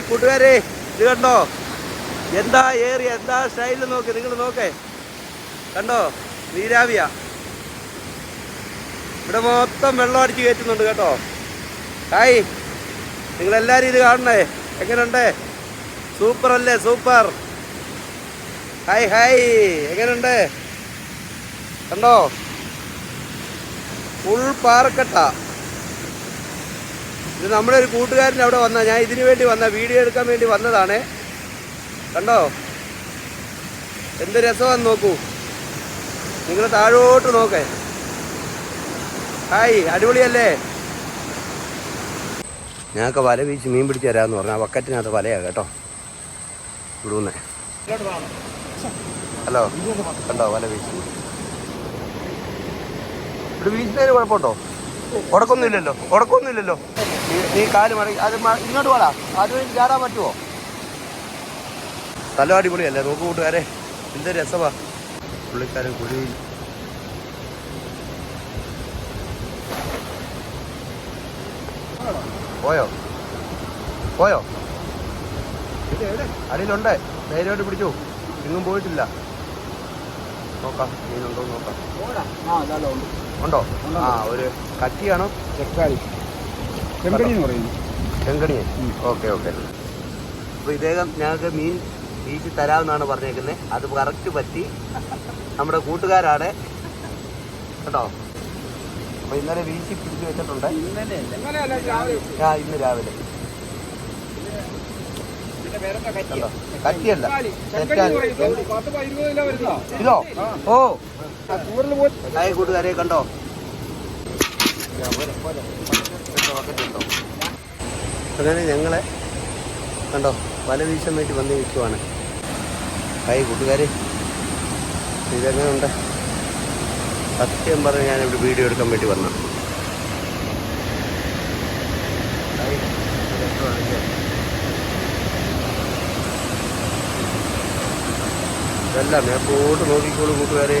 കൂട്ടുകാരെ ഇത് കണ്ടോ? എന്താ ഏറിയ എന്താ സ്റ്റൈലിൽ നോക്ക് നിങ്ങൾ നോക്കേ. കണ്ടോ? നീരാവിയ. ഇവിടെ മൊത്തം വെള്ളം അടിച്ച് കയറ്റുന്നുണ്ട് കേട്ടോ. ഹായ് നിങ്ങളെല്ലാവരും ഇത് കാണണേ? എങ്ങനെയുണ്ട് സൂപ്പർ അല്ലേ സൂപ്പർ. ഹായ് ഹായ് എങ്ങനെയുണ്ട് കണ്ടോ? ഫുൾ പാറക്കട്ട. ഇത് നമ്മുടെ ഒരു കൂട്ടുകാരൻ അവിടെ വന്ന. ഞാൻ ഇതിനു വേണ്ടി വന്ന. വീഡിയോ എടുക്കാൻ വേണ്ടി വന്നതാണ്. കണ്ടോ? എന്ത് രസമാണെന്ന് നോക്കൂ. നിങ്ങൾ താഴോട്ട് നോക്കേ. ഹായ് അടിപൊളിയല്ലേ? ഞങ്ങൾക്ക് വല വീശ് മീൻ പിടിച്ച് തരാമെന്ന് പറഞ്ഞു. ആ വക്കറ്റിനകത്ത് വലയാണ് കേട്ടോ. ഇവിടുന്ന് ഹലോ കണ്ടോ? വല വീശി. ഇവിടെ വീശുന്നതിന് കുഴപ്പമുണ്ടോ? ഉടക്കൊന്നുമില്ലല്ലോ ഉടക്കൊന്നുമില്ലല്ലോ നീ കാൽ മടങ്ങി അത് ഇങ്ങോട്ട് വേടാ. അത് ചാടാൻ പറ്റുമോ സ്ഥലം അടിപൊളിയല്ലേ നോക്ക് കൂട്ടുകാരെ. എന്ത് രസമാ. പുള്ളിക്കാരൻ കുഴി പോയോ? പോയോ? അടിയിലുണ്ട്. ധൈര്യമായിട്ട് പിടിച്ചു. എങ്ങും പോയിട്ടില്ല. നോക്കാം മീനുണ്ടോ നോക്കാം. ഉണ്ടോ? ആ ഒരു കറ്റിയാണോ ചെക്കാളി എന്ന് ചെങ്കണിയെ ഓക്കെ ഓക്കെ. അപ്പോൾ ഇദ്ദേഹം ഞങ്ങൾക്ക് മീൻ വീശി തരാമെന്നാണ് പറഞ്ഞേക്കുന്നത് അത് കറക്റ്റ് പറ്റി. നമ്മുടെ കൂട്ടുകാരാണ്. കേട്ടോ? അപ്പോൾ ഇന്നലെ വീശി പിടിച്ച് വെച്ചിട്ടുണ്ട്. ആ ഇന്ന് രാവിലെ. കണ്ടോ കറ്റിയല്ല ഇതോ ഓ. കൂട്ടുകാരെ കണ്ടോ? കണ്ടോ അങ്ങനെ ഞങ്ങളെ കണ്ടോ വല വീശാൻ വേണ്ടി വന്ന് നിൽക്കുവാണ്. ഹായ് കൂട്ടുകാരെ. ഇതെങ്ങനെ ഉണ്ട് സത്യം പറഞ്ഞ് ഞാൻ ഇവിടെ വീഡിയോ എടുക്കാൻ വേണ്ടി വന്ന. ഇതെല്ലാം ഞാൻ പോട്ട് നോക്കിക്കോളൂ കൂട്ടുകാരെ.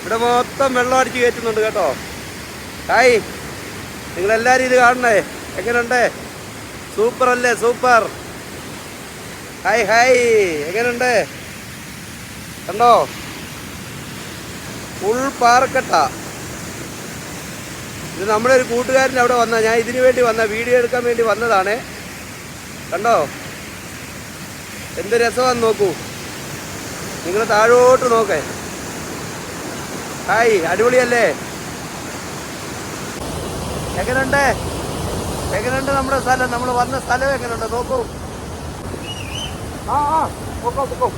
ഇവിടെ മൊത്തം വെള്ളം അടിച്ച് കയറ്റുന്നുണ്ട് കേട്ടോ. ഹായ് നിങ്ങൾ നിങ്ങളെല്ലാവരും ഇത് കാണണേ? എങ്ങനെയുണ്ട് സൂപ്പർ അല്ലേ സൂപ്പർ. ഹായ് ഹായ് എങ്ങനെയുണ്ട് കണ്ടോ? ഫുൾ പാറക്കട്ട. ഇത് നമ്മുടെ ഒരു കൂട്ടുകാരൻ അവിടെ വന്ന ഞാൻ ഇതിനു വേണ്ടി വന്ന വീഡിയോ എടുക്കാൻ വേണ്ടി വന്നതാണ്. കണ്ടോ? എന്ത് രസമാന്ന് നോക്കൂ. നിങ്ങൾ താഴോട്ട് നോക്കേ. ഹായ് അടിപൊളിയല്ലേ? എങ്ങനെയുണ്ട് എങ്ങനെയുണ്ട് നമ്മുടെ സ്ഥലം? നമ്മൾ വന്ന സ്ഥലം എങ്ങനെയുണ്ട് നോക്കൂ. ആ ആ നോക്കോ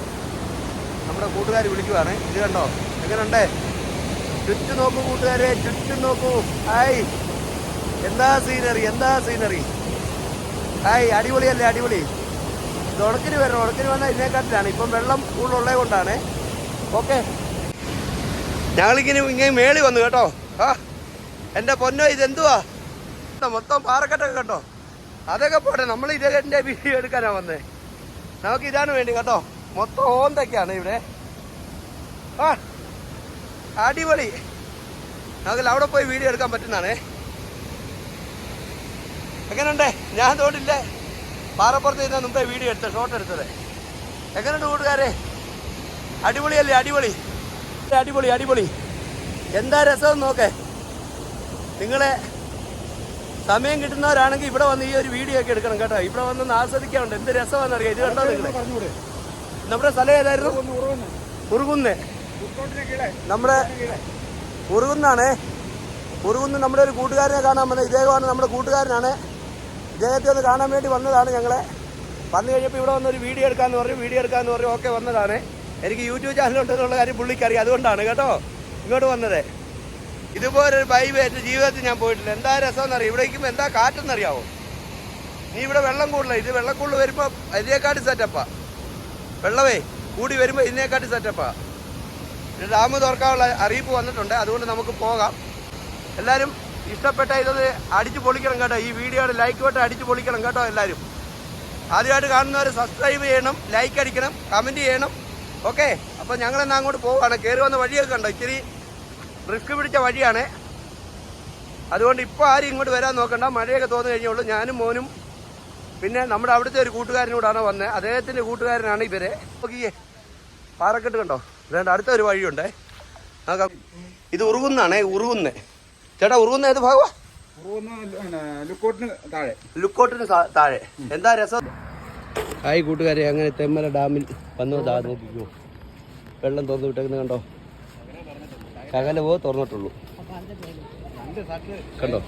നമ്മുടെ കൂട്ടുകാർ വിളിക്കുവാണ്. ഇത് കണ്ടോ? എങ്ങനെയുണ്ട് ചുറ്റും നോക്കൂ കൂട്ടുകാരെ ചുറ്റും നോക്കൂ. ഹായ്. എന്താ സീനറി എന്താ സീനറി ഹായ് അടിപൊളിയല്ലേ അടിപൊളി. ഇത് ഉണക്കിന് വരണം ഉടക്കിന് വന്നാൽ ഇതിനെക്കാട്ടിലാണ്. ഇപ്പം വെള്ളം കൂടുതലുള്ളത് കൊണ്ടാണ്. ഓക്കെ. ഞങ്ങളിങ്ങനെ ഇങ്ങനെ മേളി വന്നു കേട്ടോ. ആ എന്റെ പൊന്നോ ഇതെന്തുവാ? ഇത് മൊത്തം പാറക്കെട്ടൊക്കെ കേട്ടോ അതൊക്കെ പോട്ടെ നമ്മൾ ഇതിന്റെ വീഡിയോ എടുക്കാനാണ് വന്നേ. നമുക്ക് ഇതാണ് വേണ്ടി കേട്ടോ. മൊത്തം ഓന്തൊക്കെയാണ് ഇവിടെ. ആ അടിപൊളി. നമുക്ക് അവിടെ പോയി വീഡിയോ എടുക്കാൻ പറ്റുന്നതാണേ. എങ്ങനെയുണ്ടേ ഞാൻ തോണ്ടില്ലേ? പാറപ്പുറത്ത് ഇരുന്ന മുമ്പേ വീഡിയോ എടുത്തത് ഷോട്ട് എടുത്തത്. എങ്ങനെയുണ്ട് കൂട്ടുകാരെ? അടിപൊളിയല്ലേ അടിപൊളി. അടിപൊളി അടിപൊളി. എന്താ രസം നോക്കേ. നിങ്ങളെ സമയം കിട്ടുന്നവരാണെങ്കിൽ ഇവിടെ വന്ന് ഈ ഒരു വീഡിയോ ഒക്കെ എടുക്കണം കേട്ടോ. ഇവിടെ വന്ന് ആസ്വദിക്കാറുണ്ട് എന്ത് രസമാണെന്നറിയാം ഇത് കണ്ടോ പറഞ്ഞൂടെ? നമ്മുടെ സ്ഥലം ഏതായിരുന്നു? ഉറുകുന്ന് നമ്മുടെ ഉറുകുന്നാണ്. ഉറുകുന്ന് നമ്മുടെ ഒരു കൂട്ടുകാരനെ കാണാൻ വന്നത് ഇദ്ദേഹമാണ് നമ്മുടെ കൂട്ടുകാരനാണ്. ഇദ്ദേഹത്തെ ഒന്ന് കാണാൻ വേണ്ടി വന്നതാണ് ഞങ്ങളെ. വന്നു കഴിഞ്ഞപ്പോൾ ഇവിടെ വന്നൊരു വീഡിയോ എടുക്കാമെന്ന് പറഞ്ഞു വീഡിയോ എടുക്കാമെന്ന് പറഞ്ഞു ഓക്കെ വന്നതാണ്. എനിക്ക് യൂട്യൂബ് ചാനലുണ്ടെന്നുള്ള കാര്യം പുള്ളിക്കറിയാം. അതുകൊണ്ടാണ് കേട്ടോ ഇങ്ങോട്ട് വന്നത്. ഇതുപോലൊരു ബൈബ് എന്റെ ജീവിതത്തിൽ ഞാൻ പോയിട്ടില്ല. എന്താ രസമെന്നറിയാം? ഇവിടെ ഇരിക്കുമ്പോൾ എന്താ കാറ്റെന്നറിയാവോ? നീ ഇവിടെ വെള്ളം കൂടുതല. ഇത് വെള്ളം കൂടുതൽ വരുമ്പോൾ ഇതിനേക്കാട്ടി സെറ്റപ്പാ വെള്ളമേ കൂടി വരുമ്പോൾ ഇതിനേക്കാട്ടി സെറ്റപ്പാ ഡാമ് തുറക്കാനുള്ള അറിയിപ്പ് വന്നിട്ടുണ്ട്. അതുകൊണ്ട് നമുക്ക് പോകാം. എല്ലാവരും ഇഷ്ടപ്പെട്ട ഇതൊന്ന് അടിച്ചു പൊളിക്കണം കേട്ടോ. ഈ വീഡിയോയുടെ ലൈക്ക് വട്ടം അടിച്ചു പൊളിക്കണം കേട്ടോ എല്ലാവരും ആദ്യമായിട്ട് കാണുന്നവർ സബ്സ്ക്രൈബ് ചെയ്യണം ലൈക്ക് അടിക്കണം കമന്റ് ചെയ്യണം. ഓക്കെ അപ്പോൾ ഞങ്ങളെന്നാ അങ്ങോട്ട് പോവുകയാണ് കയറി വന്ന വഴിയൊക്കെ കണ്ടോ? ഇച്ചിരി റിസ്ക് പിടിച്ച വഴിയാണ്. അതുകൊണ്ട് ഇപ്പോൾ ആരും ഇങ്ങോട്ട് വരാൻ നോക്കണ്ട. മഴയൊക്കെ തോന്നു കഴിഞ്ഞുള്ളൂ ഞാനും മോനും പിന്നെ നമ്മുടെ അവിടുത്തെ ഒരു കൂട്ടുകാരനോടാണ് വന്നത് അദ്ദേഹത്തിന്റെ കൂട്ടുകാരനാണ് ഇവരെ. നോക്കിയേ പാറക്കെട്ട് കണ്ടോ? അതുകൊണ്ട് അടുത്ത ഒരു വഴിയുണ്ടേ. നമുക്ക് ഇത് ഉറുകുന്നാണേ ഉറുകുന്ന്. ചേട്ടാ ഉറുകുന്ന ഏത് ലുക്കോട്ടിന് താഴെ. ലുക്കോട്ടിന് താഴെ. എന്താ രസം? ഹായ് കൂട്ടുകാരെ അങ്ങനെ തെമ്മല ഡാമിൽ വന്നു. താ നോക്കിക്കോ. വെള്ളം തുറന്നു വിട്ടേക്കുന്നത് കണ്ടോ? കകല പോ തുറന്നിട്ടുള്ളൂ. കണ്ടോ?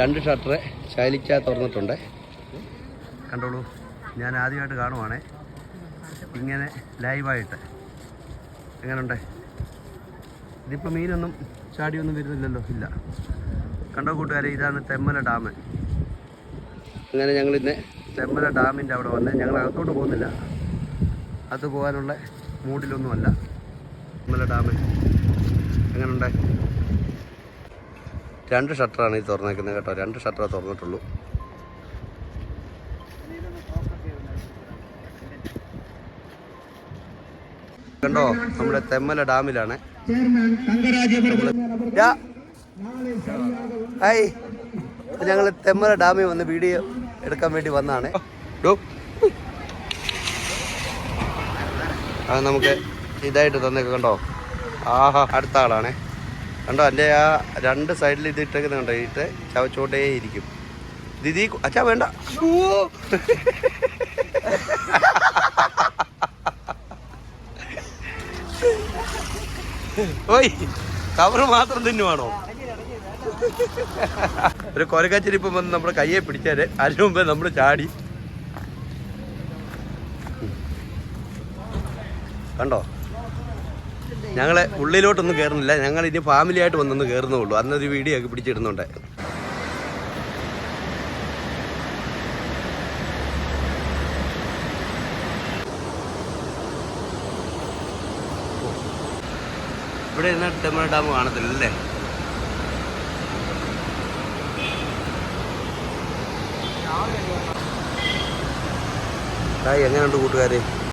രണ്ട് ഷട്ടർ ശൈലിക്ക തുറന്നിട്ടുണ്ട്. കണ്ടോളൂ. ഞാൻ ആദ്യമായിട്ട് കാണുവാണേ. ഇങ്ങനെ ലൈവായിട്ട്. എങ്ങനെയുണ്ട് ഇതിപ്പോൾ മീനൊന്നും ചാടിയൊന്നും വരുന്നില്ലല്ലോ ഇല്ല. കണ്ടോ കൂട്ടുകാരെ ഇതാണ് തെമ്മല ഡാം. അങ്ങനെ ഞങ്ങൾ ഇന്ന് തെമ്മല ഡാമിന്റെ അവിടെ വന്ന് ഞങ്ങൾ അകത്തോട്ട് പോകുന്നില്ല. അത് പോകാനുള്ള മൂഡിലൊന്നുമല്ല തെമ്മല ഡാം. എങ്ങനെയുണ്ട് രണ്ട് ഷട്ടറാണ് ഈ തുറന്നേക്കുന്നത് കേട്ടോ. രണ്ട് ഷട്ടറേ തുറന്നിട്ടുള്ളൂ. കണ്ടോ നമ്മുടെ തെമ്മല ഡാമിലാണ്. ഹായ് ഞങ്ങൾ തെമ്മല ഡാമിൽ വന്ന് വീഡിയോ എടുക്കാൻ വേണ്ടി വന്നാണ്. അത് നമുക്ക് ഇതായിട്ട് തന്നേക്ക് കണ്ടോ? ആഹാ അടുത്ത ആളാണേ. കണ്ടോ എന്റെ ആ രണ്ട് സൈഡിൽ ഇത് ഇട്ടേക്കുന്നത് കണ്ടോ? ഇട്ട് ചവച്ചോട്ടേ ഇരിക്കും ദിദി അച്ഛാ വേണ്ട. ഓയ് കവർ മാത്രം തിന്നുവാണോ ഒരു കൊരക്കച്ചിരിപ്പം വന്ന് നമ്മുടെ കയ്യെ പിടിച്ചാൽ അതിനു മുമ്പേ നമ്മൾ ചാടി. കണ്ടോ? ഞങ്ങളെ ഉള്ളിലോട്ടൊന്നും കയറുന്നില്ല ഞങ്ങൾ ഇനി ഫാമിലി ആയിട്ട് വന്നൊന്ന് കയറുന്നുള്ളൂ അന്നൊരു വീഡിയോ ഒക്കെ പിടിച്ചിടുന്നുണ്ട്. ഇവിടെ ഇരുന്നിട്ട് ടെമ്പിൾ ഡാം കാണത്തില്ല അല്ലേ? ഹായ് എങ്ങനെയുണ്ട് കൂട്ടുകാരെ?